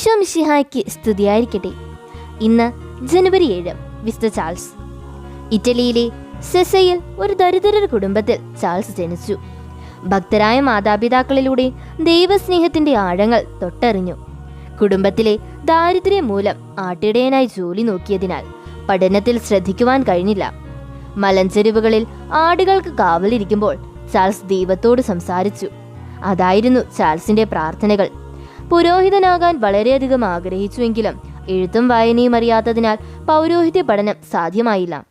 ഈശോ മിശിഹായ്ക്ക് സ്തുതിയായിരിക്കട്ടെ. ഇന്ന് ജനുവരി ഏഴ് വിസ്ത ചാൾസ്. ഇറ്റലിയിലെ സെസയിൽ ഒരു ദരിദ്ര കുടുംബത്തിൽ ചാൾസ് ജനിച്ചു. ഭക്തരായ മാതാപിതാക്കളിലൂടെ ദൈവസ്നേഹത്തിന്റെ ആഴങ്ങൾ തൊട്ടറിഞ്ഞു. കുടുംബത്തിലെ ദാരിദ്ര്യം മൂലം ആട്ടിടയനായി ജോലി നോക്കിയതിനാൽ പഠനത്തിൽ ശ്രദ്ധിക്കുവാൻ കഴിഞ്ഞില്ല. മലഞ്ചെരുവുകളിൽ ആടുകൾക്ക് കാവലിരിക്കുമ്പോൾ ചാൾസ് ദൈവത്തോട് സംസാരിച്ചു. അതായിരുന്നു ചാൾസിന്റെ പ്രാർത്ഥനകൾ. പുരോഹിതനാകാൻ വളരെയധികം ആഗ്രഹിച്ചുവെങ്കിലും എഴുത്തും വായനയും അറിയാത്തതിനാൽ പൗരോഹിത്യ പഠനം സാധ്യമായില്ല.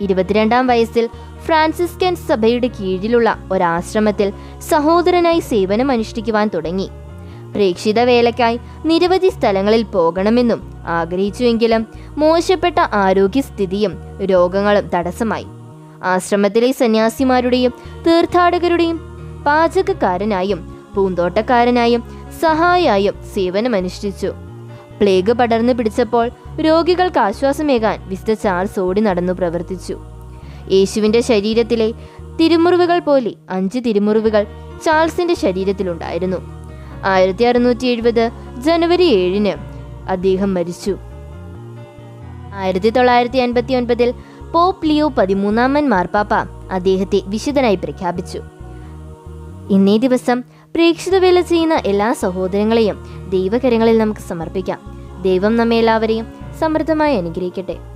ഇരുപത്തിരണ്ടാം വയസ്സിൽ ഫ്രാൻസിസ്കൻ സഭയുടെ കീഴിലുള്ള ഒരാശ്രമത്തിൽ സഹോദരനായി സേവനം അനുഷ്ഠിക്കുവാൻ തുടങ്ങി. പ്രേക്ഷിത വേലയ്ക്കായി നിരവധി സ്ഥലങ്ങളിൽ പോകണമെന്നും ആഗ്രഹിച്ചുവെങ്കിലും മോശപ്പെട്ട ആരോഗ്യസ്ഥിതിയും രോഗങ്ങളും തടസ്സമായി. ആശ്രമത്തിലെ സന്യാസിമാരുടെയും തീർത്ഥാടകരുടെയും പാചകക്കാരനായും പൂന്തോട്ടക്കാരനായും സഹായിയായും സേവനമനുഷ്ഠിച്ചു. പ്ലേഗ് പടർന്നു പിടിച്ചപ്പോൾ രോഗികൾക്ക് ആശ്വാസമേകാൻ വിശുദ്ധ ചാൾസ് ഓടി നടന്നു പ്രവർത്തിച്ചു. യേശുവിന്റെ ശരീരത്തിലെ തിരുമുറിവുകൾ പോലെ അഞ്ച് തിരുമുറിവുകൾ ചാൾസിന്റെ ശരീരത്തിലുണ്ടായിരുന്നു. ആയിരത്തി അറുന്നൂറ്റി എഴുപത് ജനുവരി ഏഴിന് അദ്ദേഹം മരിച്ചു. ആയിരത്തി തൊള്ളായിരത്തി അൻപത്തി ഒൻപതിൽ പോപ്പ് ലിയോ പതിമൂന്നാമൻ മാർപ്പാപ്പ അദ്ദേഹത്തെ വിശുദ്ധനായി പ്രഖ്യാപിച്ചു. ഇന്നേ ദിവസം പ്രേക്ഷിത വേല ചെയ്യുന്ന എല്ലാ സഹോദരങ്ങളെയും ദൈവകരങ്ങളിൽ നമുക്ക് സമർപ്പിക്കാം. ദൈവം നമ്മെ എല്ലാവരെയും സമൃദ്ധമായി അനുഗ്രഹിക്കട്ടെ.